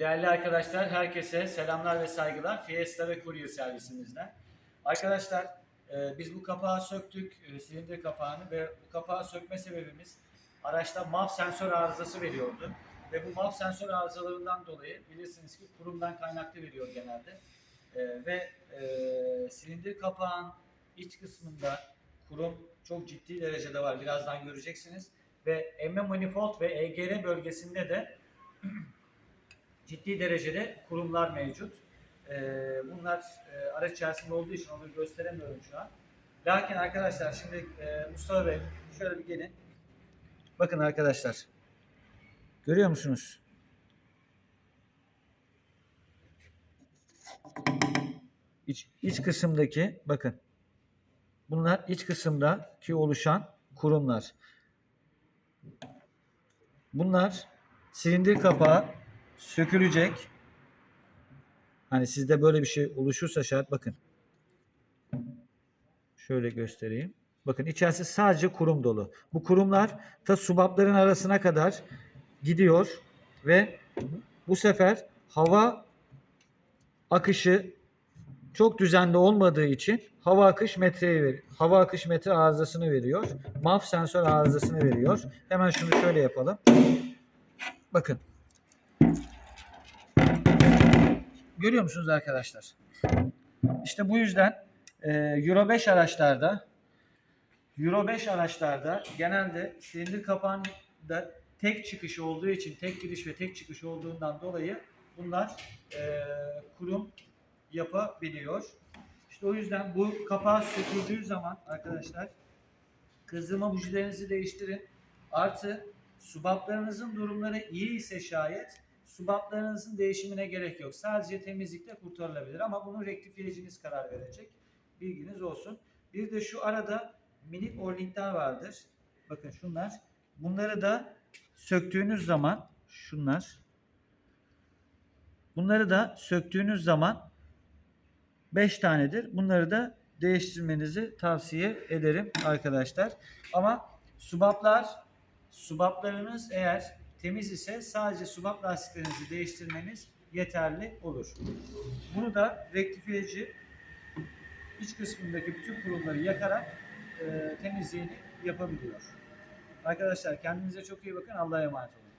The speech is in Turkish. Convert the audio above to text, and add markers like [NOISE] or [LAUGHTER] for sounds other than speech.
Değerli arkadaşlar, herkese selamlar ve saygılar. Fiesta ve Courier servisimizden. Arkadaşlar, e, biz bu kapağı söktük, e, silindir kapağını ve bu kapağı sökme sebebimiz araçta MAF sensör arızası veriyordu. Ve bu MAF sensör arızalarından dolayı bilirsiniz ki kurumdan kaynaklı veriyor genelde. E, ve silindir kapağın iç kısmında kurum çok ciddi derecede var. Birazdan göreceksiniz. Ve emme manifold ve EGR bölgesinde de [CLEARS THROAT] ciddi derecede kurumlar mevcut. Ee, bunlar e, araç içerisinde olduğu için onları gösteremiyorum şu an. Lakin arkadaşlar şimdi e, Mustafa Bey şöyle bir gelin. Bakın arkadaşlar. Görüyor musunuz? İç, iç kısımdaki bakın. Bunlar iç kısımdaki oluşan kurumlar. Bunlar silindir kapağı sökülecek. Hani sizde böyle bir şey oluşursa şayet bakın. Şöyle göstereyim. Bakın içerisi sadece kurum dolu. Bu kurumlar ta subapların arasına kadar gidiyor ve bu sefer hava akışı çok düzenli olmadığı için hava akış metreyi ver, hava akış metre arızasını veriyor. MAF sensör arızasını veriyor. Hemen şunu şöyle yapalım. Bakın. Görüyor musunuz arkadaşlar? İşte bu yüzden e, Euro 5 araçlarda Euro 5 araçlarda genelde silindir kapağında tek çıkış olduğu için, tek giriş ve tek çıkış olduğundan dolayı bunlar e, kurum yapabiliyor. İşte o yüzden bu kapağı söküldüğü zaman arkadaşlar kızdırma bujilerinizi değiştirin. Artı subaplarınızın durumları iyi ise şayet subaplarınızın değişimine gerek yok. Sadece temizlikle kurtarılabilir ama bunu rektifiyeciniz karar verecek. Bilginiz olsun. Bir de şu arada minik orlinkler vardır. Bakın şunlar. Bunları da söktüğünüz zaman şunlar. Bunları da söktüğünüz zaman 5 tanedir. Bunları da değiştirmenizi tavsiye ederim arkadaşlar. Ama subaplar subaplarınız eğer temiz ise sadece subap lastiklerinizi değiştirmeniz yeterli olur. Bunu da rektifiyeci iç kısmındaki bütün kurumları yakarak e, temizliğini yapabiliyor. Arkadaşlar kendinize çok iyi bakın. Allah'a emanet olun.